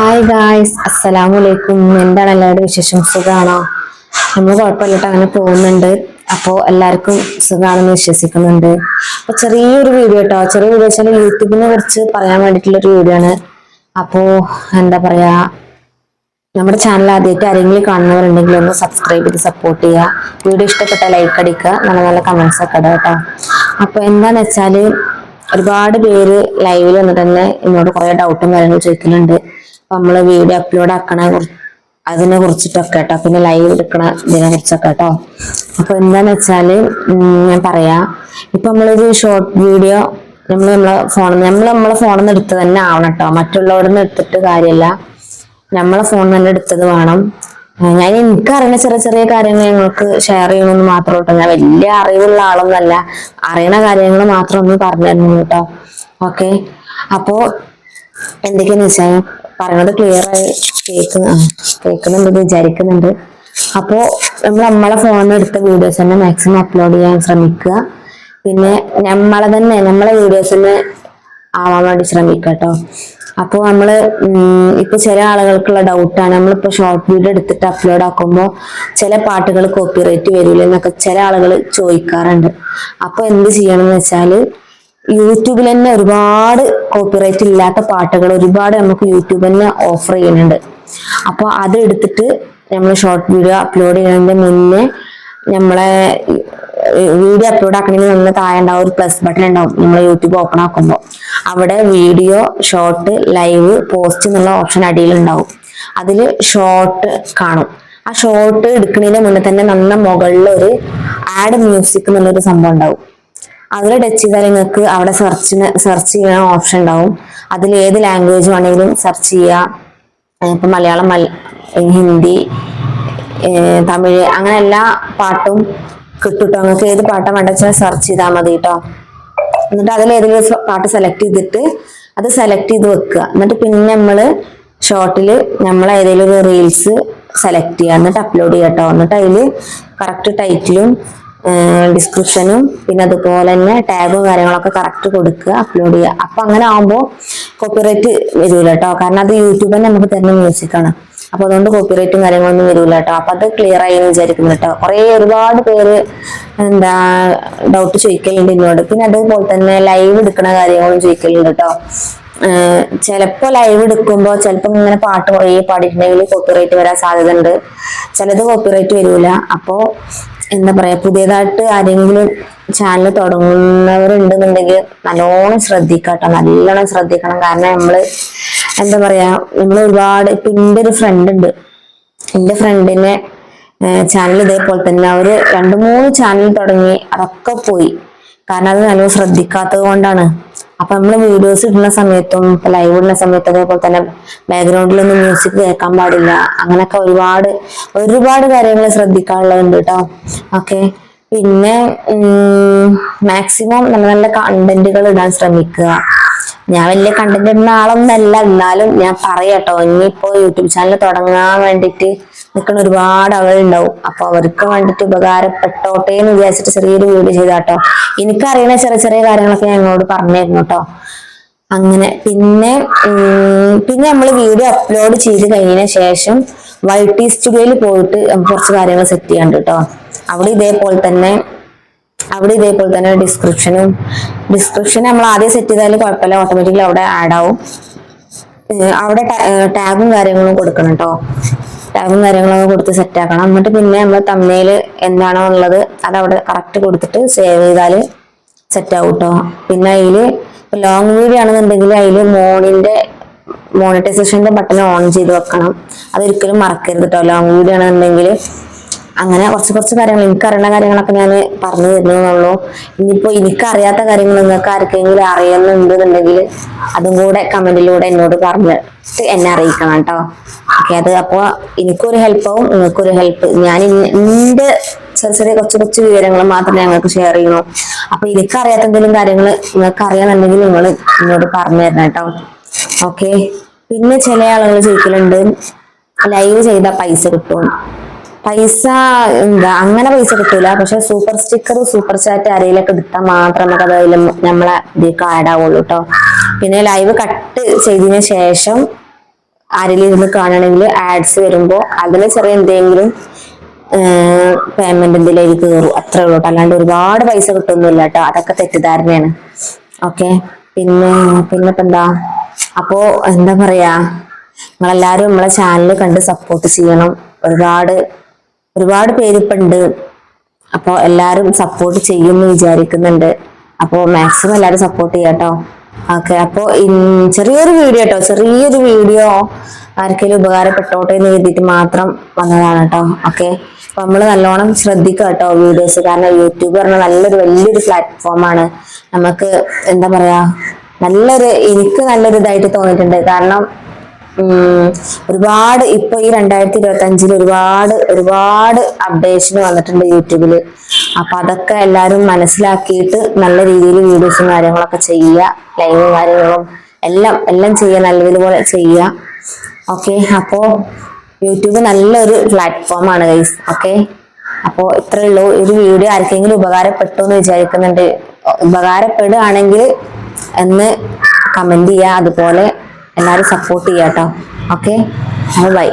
Hi guys അസ്സലാമു അലൈക്കും എന്താണ് എല്ലാവരുടെ വിശേഷം? സുഖമാണോ നമ്മൾ കുഴപ്പമില്ലട്ടോ അങ്ങനെ പോകുന്നുണ്ട്. അപ്പോൾ എല്ലാവർക്കും സുഖമാണെന്ന് വിശ്വസിക്കുന്നുണ്ട്. അപ്പോൾ ചെറിയൊരു വീഡിയോ കേട്ടോ ചെറിയ വീഡിയോ വെച്ചാൽ യൂട്യൂബിനെ കുറിച്ച് പറയാൻ വേണ്ടിയിട്ടുള്ളൊരു വീഡിയോ ആണ്. അപ്പോൾ എന്താ പറയുക നമ്മുടെ ചാനൽ ആദ്യമായിട്ട് ആരെങ്കിലും കാണുന്നവരുണ്ടെങ്കിൽ ഒന്ന് സബ്സ്ക്രൈബ് ചെയ്ത് സപ്പോർട്ട് ചെയ്യുക. വീഡിയോ ഇഷ്ടപ്പെട്ട ലൈക്ക് അടിക്കുക. നല്ല നല്ല കമൻസ് ഒക്കെ ഇടുക കേട്ടോ അപ്പോൾ എന്താണെന്ന് വെച്ചാൽ ഒരുപാട് പേര് ലൈവിൽ വന്നിട്ട് തന്നെ എന്നോട് കുറേ ഡൗട്ടും കാര്യങ്ങളും ചോദിക്കുന്നുണ്ട്. നമ്മൾ വീഡിയോ അപ്ലോഡ് ആക്കണ അതിനെ കുറിച്ചിട്ടൊക്കെ കേട്ടോ പിന്നെ ലൈവ് എടുക്കണ ഇതിനെ കുറിച്ചൊക്കെ കേട്ടോ അപ്പൊ എന്താന്ന് വെച്ചാൽ ഞാൻ പറയാ. ഇപ്പൊ നമ്മളൊരു ഷോർട്ട് വീഡിയോ നമ്മൾ നമ്മളെ ഫോണിൽ നമ്മൾ നമ്മളെ ഫോണിൽ നിന്ന് എടുത്ത് തന്നെ ആവണം കേട്ടോ മറ്റുള്ളവരിൽ നിന്ന് എടുത്തിട്ട് കാര്യമില്ല നമ്മളെ ഫോണിൽ തന്നെ എടുത്തത് വേണം. ഞാൻ ഞാൻ എനിക്കറിയുന്ന ചെറിയ ചെറിയ കാര്യങ്ങൾ ഞങ്ങൾക്ക് ഷെയർ ചെയ്യണമെന്ന് മാത്രം കേട്ടോ ഞാൻ വലിയ അറിവുള്ള ആളൊന്നല്ല. അറിയണ കാര്യങ്ങൾ മാത്രം ഒന്ന് പറഞ്ഞു തരുന്നു കേട്ടോ ഓക്കെ അപ്പോ എന്തൊക്കെയാന്ന് വെച്ചാൽ പറയണത് ക്ലിയർ ആയി കേൾക്കുന്ന കേൾക്കുന്നുണ്ട് വിചാരിക്കുന്നുണ്ട്. അപ്പോ നമ്മൾ നമ്മളെ ഫോണിൽ എടുത്ത വീഡിയോസ് തന്നെ മാക്സിമം അപ്ലോഡ് ചെയ്യാൻ ശ്രമിക്കുക. പിന്നെ നമ്മളെ തന്നെ നമ്മളെ വീഡിയോസ് തന്നെ ആവാൻ വേണ്ടി ശ്രമിക്കുക കേട്ടോ. അപ്പോൾ നമ്മൾ ഇപ്പൊ ചില ആളുകൾക്കുള്ള ഡൗട്ടാണ് നമ്മളിപ്പോ ഷോർട്ട് വീഡിയോ എടുത്തിട്ട് അപ്ലോഡ് ആക്കുമ്പോൾ ചില പാട്ടുകൾ കോപ്പിറൈറ്റ് വരില്ല എന്നൊക്കെ ചില ആളുകൾ ചോദിക്കാറുണ്ട്. അപ്പൊ എന്ത് ചെയ്യണം എന്ന് വെച്ചാൽ യൂട്യൂബിൽ തന്നെ ഒരുപാട് കോപ്പിറൈറ്റ് ഇല്ലാത്ത പാട്ടുകൾ ഒരുപാട് നമുക്ക് യൂട്യൂബ് തന്നെ ഓഫർ ചെയ്യുന്നുണ്ട്. അപ്പൊ അതെടുത്തിട്ട് നമ്മൾ ഷോർട്ട് വീഡിയോ അപ്ലോഡ് ചെയ്യുന്നതിന് മുന്നേ നമ്മളെ വീഡിയോ അപ്ലോഡ് ആക്കണമെങ്കിൽ നമ്മൾ താഴെ ഉണ്ടാവും ഒരു പ്ലസ് ബട്ടൺ ഉണ്ടാവും. നമ്മൾ യൂട്യൂബ് ഓപ്പൺ ആക്കുമ്പോൾ അവിടെ വീഡിയോ ഷോർട്ട് ലൈവ് പോസ്റ്റ് എന്നുള്ള ഓപ്ഷൻ അടിയിൽ ഉണ്ടാവും. അതിൽ ഷോർട്ട് കാണും. ആ ഷോർട്ട് എടുക്കുന്നതിന് മുന്നേ തന്നെ നന്ന മുകളിൽ ഒരു ആഡ് മ്യൂസിക് എന്നുള്ളൊരു സംഭവം ഉണ്ടാവും. അതിൽ ടച്ച് ചെയ്താൽ നിങ്ങൾക്ക് അവിടെ സെർച്ചിന് സെർച്ച് ചെയ്യാൻ ഓപ്ഷൻ ഉണ്ടാവും. അതിൽ ഏത് ലാംഗ്വേജ് വേണമെങ്കിലും സെർച്ച് ചെയ്യുക. ഇപ്പം മലയാളം മല- ഹിന്ദി തമിഴ് അങ്ങനെ എല്ലാ പാട്ടും കിട്ടും ട്ടോ നിങ്ങൾക്ക് ഏത് പാട്ടും വേണ്ട വെച്ചാൽ സെർച്ച് ചെയ്താൽ മതി കേട്ടോ എന്നിട്ട് അതിൽ ഏതെങ്കിലും പാട്ട് സെലക്ട് ചെയ്തിട്ട് അത് സെലക്ട് ചെയ്ത് വെക്കുക. എന്നിട്ട് പിന്നെ നമ്മൾ ഷോർട്ടിൽ നമ്മൾ ഏതെങ്കിലും ഒരു റീൽസ് സെലക്ട് ചെയ്യുക. എന്നിട്ട് അപ്ലോഡ് ചെയ്യാം കേട്ടോ എന്നിട്ട് അതിൽ കറക്റ്റ് ടൈറ്റിലും ഡിസ്ക്രിപ്ഷനും പിന്നെ അതുപോലെ തന്നെ ടാഗും കാര്യങ്ങളൊക്കെ കറക്റ്റ് കൊടുക്കുക അപ്ലോഡ് ചെയ്യുക. അപ്പൊ അങ്ങനെ ആകുമ്പോൾ കോപ്പിറൈറ്റ് വരില്ല കേട്ടോ കാരണം അത് യൂട്യൂബ് തന്നെ നമുക്ക് തരുന്ന മ്യൂസിക് ആണ്. അപ്പൊ അതുകൊണ്ട് കോപ്പിറൈറ്റും കാര്യങ്ങളൊന്നും വരില്ല കേട്ടോ അപ്പൊ അത് ക്ലിയർ ആയി എന്ന് വിചാരിക്കുന്നു കേട്ടോ കുറെ ഒരുപാട് പേര് എന്താ ഡൗട്ട് ചോദിക്കലുണ്ട് എന്നോട്. പിന്നെ അതുപോലെ തന്നെ ലൈവ് എടുക്കുന്ന കാര്യങ്ങളും ചോദിക്കലുണ്ട് കേട്ടോ ചിലപ്പോൾ ചിലപ്പോ ലൈവ് എടുക്കുമ്പോ ചിലപ്പോ ഇങ്ങനെ പാട്ട് കുറേ പാടിയിട്ടുണ്ടെങ്കിൽ കോപ്പിറൈറ്റ് വരാൻ സാധ്യത ഉണ്ട് ചിലത് കോപ്പിറൈറ്റ് വരൂല. അപ്പോ എന്താ പറയാ പുതിയതായിട്ട് ആരെങ്കിലും ചാനൽ തുടങ്ങുന്നവരുണ്ടെന്നുണ്ടെങ്കിൽ നല്ലോണം ശ്രദ്ധിക്കട്ടോ. നല്ലോണം ശ്രദ്ധിക്കണം. കാരണം നമ്മൾ എന്താ പറയാ നമ്മൾ ഒരുപാട് ഇപ്പൊ എന്റെ ഒരു ഫ്രണ്ട് ഉണ്ട്. എന്റെ ഫ്രണ്ടിനെ ചാനൽ ഇതേപോലെ തന്നെ അവർ രണ്ടു മൂന്ന് ചാനൽ തുടങ്ങി അതൊക്കെ പോയി. കാരണം അത് നല്ലോണം ശ്രദ്ധിക്കാത്തത് കൊണ്ടാണ്. അപ്പൊ നമ്മൾ വീഡിയോസ് ഇടുന്ന സമയത്തും ഇപ്പൊ ലൈവ് ഇടുന്ന സമയത്തും അതേപോലെ തന്നെ ബാക്ക്ഗ്രൗണ്ടിലൊന്നും മ്യൂസിക് കേൾക്കാൻ പാടില്ല. അങ്ങനൊക്കെ ഒരുപാട് ഒരുപാട് കാര്യങ്ങൾ ശ്രദ്ധിക്കാനുള്ളതുണ്ട് കേട്ടോ ഓക്കെ പിന്നെ മാക്സിമം നല്ല നല്ല കണ്ടന്റുകൾ ഇടാൻ ശ്രമിക്കുക. ഞാൻ വലിയ കണ്ടന്റ് ഇടുന്ന ആളൊന്നല്ല എന്നാലും ഞാൻ പറയാട്ടോ ഇനിയിപ്പോ യൂട്യൂബ് ചാനൽ തുടങ്ങാൻ വേണ്ടിയിട്ട് നിൽക്കുന്ന ഒരുപാട് ആളുകളുണ്ടാവും. അപ്പൊ അവർക്ക് വേണ്ടിട്ട് ഉപകാരപ്പെട്ടോട്ടെ എന്ന് വിചാരിച്ചിട്ട് ചെറിയൊരു വീഡിയോ ചെയ്താട്ടോ. എനിക്കറിയണ ചെറിയ ചെറിയ കാര്യങ്ങളൊക്കെ ഞങ്ങളോട് പറഞ്ഞിരുന്നു കേട്ടോ അങ്ങനെ പിന്നെ പിന്നെ നമ്മൾ വീഡിയോ അപ്ലോഡ് ചെയ്ത് കഴിഞ്ഞതിന് ശേഷം വൈ ടി സ്റ്റുഡിയോയിൽ പോയിട്ട് കുറച്ച് കാര്യങ്ങൾ സെറ്റ് ചെയ്യാണ്ട് കേട്ടോ അവിടെ ഇതേപോലെ തന്നെ അവിടെ ഇതേപോലെ തന്നെ ഡിസ്ക്രിപ്ഷനും ഡിസ്ക്രിപ്ഷൻ നമ്മൾ ആദ്യം സെറ്റ് ചെയ്താൽ കുഴപ്പമില്ല. ഓട്ടോമാറ്റിക്കലി അവിടെ ആഡ് ആവും. അവിടെ ടാഗും കാര്യങ്ങളും കൊടുക്കണം കേട്ടോ ടാഗും കാര്യങ്ങളൊക്കെ കൊടുത്ത് സെറ്റ് ആക്കണം. എന്നിട്ട് പിന്നെ നമ്മൾ തമ്മയിൽ എന്താണോ ഉള്ളത് അത് അവിടെ കറക്റ്റ് കൊടുത്തിട്ട് സേവ് ചെയ്താൽ സെറ്റ് ആവും കേട്ടോ പിന്നെ അതിൽ ലോങ് വീഡിയോ ആണെന്നുണ്ടെങ്കിൽ അതിൽ മോണിന്റെ മോണിറ്റൈസേഷന്റെ ബട്ടൺ ഓൺ ചെയ്ത് വെക്കണം. അതൊരിക്കലും മറക്കരുത് കേട്ടോ ലോങ് വീഡിയോ ആണെന്നുണ്ടെങ്കിൽ അങ്ങനെ കുറച്ച് കുറച്ച് കാര്യങ്ങൾ എനിക്കറിയുന്ന കാര്യങ്ങളൊക്കെ ഞാൻ പറഞ്ഞു തരുന്നുള്ളൂ ഇനിയിപ്പോ എനിക്കറിയാത്ത കാര്യങ്ങൾ നിങ്ങൾക്ക് ആർക്കെങ്കിലും അറിയുന്നുണ്ടെന്നുണ്ടെങ്കിൽ അതും കൂടെ കമന്റിലൂടെ എന്നോട് പറഞ്ഞിട്ട് എന്നെ അറിയിക്കണം കേട്ടോ. ഓക്കെ അത് അപ്പോ എനിക്കൊരു ഹെൽപ്പാവും നിങ്ങൾക്കൊരു ഹെൽപ്പ്. ഞാൻ എന്റെ ചെറിയ ചെറിയ കുറച്ച് കുറച്ച് വിവരങ്ങൾ മാത്രമേ ഞങ്ങൾക്ക് ഷെയർ ചെയ്യുന്നു. അപ്പൊ എനിക്കറിയാത്ത എന്തെങ്കിലും കാര്യങ്ങൾ നിങ്ങൾക്ക് അറിയാന്നുണ്ടെങ്കിൽ നിങ്ങൾ എന്നോട് പറഞ്ഞു തരണം കേട്ടോ. ഓക്കെ പിന്നെ ചില ആളുകൾ ചോദിക്കലുണ്ട് ലൈവ് ചെയ്ത പൈസ കിട്ടും പൈസ എന്താ അങ്ങനെ പൈസ കിട്ടൂല. പക്ഷെ സൂപ്പർ സ്റ്റിക്കർ സൂപ്പർ ചാറ്റ് ആരെയിലൊക്കെ എടുത്താൽ മാത്രം നമുക്ക് അതിൽ നമ്മളെ ഇതിലേക്ക് ആഡ് ആവുള്ളൂ കേട്ടോ പിന്നെ ലൈവ് കട്ട് ചെയ്തതിന് ശേഷം ആരെങ്കിലും കാണണമെങ്കിൽ ആഡ്സ് വരുമ്പോൾ അതിന് ചെറിയ എന്തെങ്കിലും പേയ്മെന്റ് എന്തെങ്കിലും കയറും അത്രേ ഉള്ളൂ അല്ലാണ്ട് ഒരുപാട് പൈസ കിട്ടുന്നില്ല കേട്ടോ അതൊക്കെ തെറ്റിദ്ധാരണയാണ്. ഓക്കെ. പിന്നെ പിന്നെ എന്താ? അപ്പോ എന്താ പറയാ? നിങ്ങളെല്ലാരും നമ്മളെ ചാനൽ കണ്ട് സപ്പോർട്ട് ചെയ്യണം. ഒരുപാട് ഒരുപാട് പേര് ഇപ്പൊ ഉണ്ട് അപ്പോൾ എല്ലാരും സപ്പോർട്ട് ചെയ്യുമെന്ന് വിചാരിക്കുന്നുണ്ട്. അപ്പോൾ മാക്സിമം എല്ലാരും സപ്പോർട്ട് ചെയ്യാട്ടോ. ഓക്കെ അപ്പോൾ ചെറിയൊരു വീഡിയോ കേട്ടോ ചെറിയൊരു വീഡിയോ ആർക്കെങ്കിലും ഉപകാരപ്പെട്ടോട്ടെ എന്ന് കരുതിയിട്ട് മാത്രം വന്നതാണ് കേട്ടോ ഓക്കെ അപ്പൊ നമ്മൾ നല്ലോണം ശ്രദ്ധിക്കുക കേട്ടോ വീഡിയോസ് കാരണം യൂട്യൂബ് പറഞ്ഞ നല്ലൊരു വലിയൊരു പ്ലാറ്റ്ഫോമാണ് നമുക്ക് എന്താ പറയാ നല്ലൊരു എനിക്ക് നല്ലൊരു ഇതായിട്ട് തോന്നിയിട്ടുണ്ട്. കാരണം ഒരുപാട് ഇപ്പൊ ഈ രണ്ടായിരത്തി ഇരുപത്തി അഞ്ചിൽ ഒരുപാട് ഒരുപാട് അപ്ഡേഷൻ വന്നിട്ടുണ്ട് യൂട്യൂബിൽ അപ്പൊ അതൊക്കെ എല്ലാരും മനസ്സിലാക്കിയിട്ട് നല്ല രീതിയിൽ വീഡിയോസും കാര്യങ്ങളൊക്കെ ചെയ്യുക ലൈവും കാര്യങ്ങളും എല്ലാം എല്ലാം ചെയ്യുക നല്ലതുപോലെ ചെയ്യുക. ഓക്കെ അപ്പോ യൂട്യൂബ് നല്ലൊരു പ്ലാറ്റ്ഫോമാണ് ഗൈസ് ഓക്കെ അപ്പോ ഇത്രേ ഉള്ളൂ. ഒരു വീഡിയോ ആർക്കെങ്കിലും ഉപകാരപ്പെട്ടു എന്ന് വിചാരിക്കുന്നുണ്ട് ഉപകാരപ്പെടുകയാണെങ്കിൽ എന്ന് കമന്റ് ചെയ്യുക. അതുപോലെ എല്ലാവരും സപ്പോർട്ട് ചെയ്യാം കേട്ടോ ഓക്കെ ബൈ